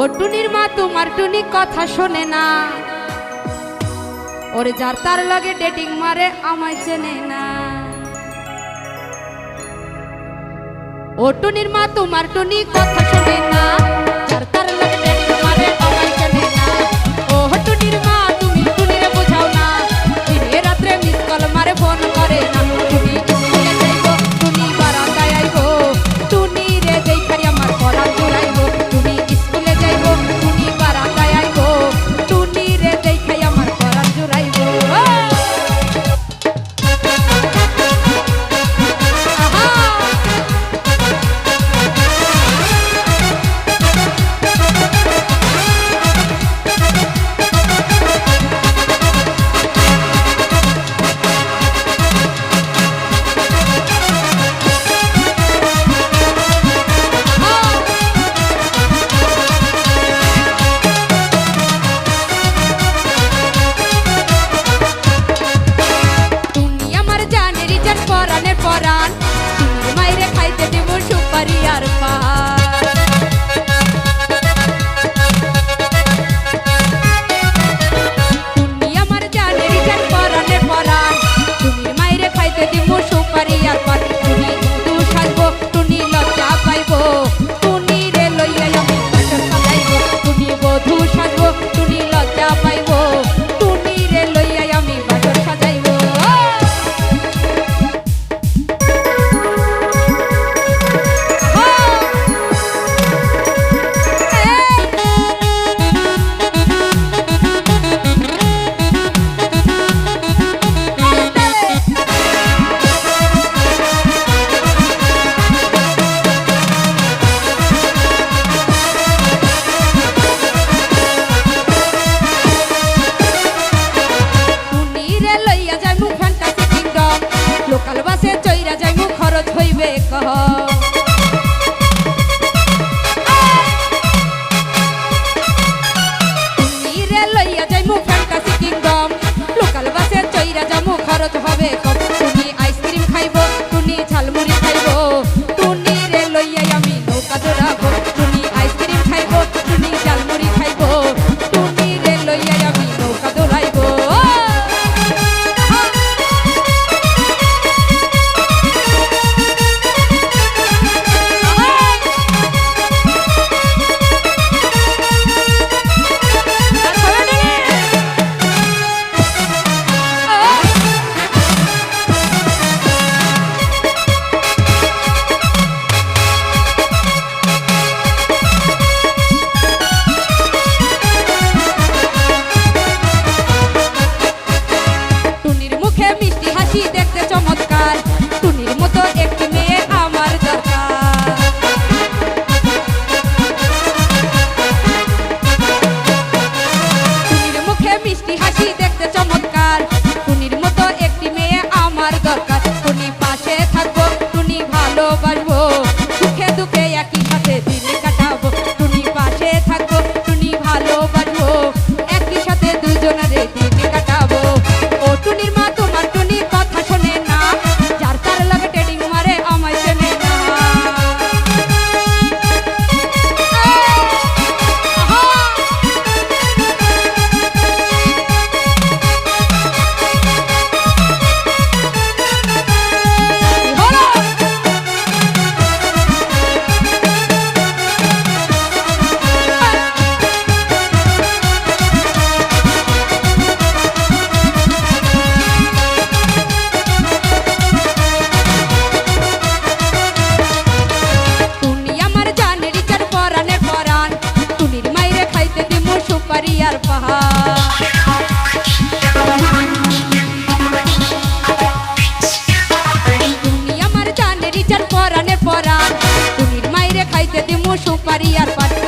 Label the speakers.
Speaker 1: ওটুনির মা তোমার টুনি কথা শোনে না। ওরে যার তার লাগে ডেটিং মারে, আমায় চেনে না। ওটুনির মা তোমার টুনি কথা শোনে না। সুপারি আর পাখি সুপারি আর পাট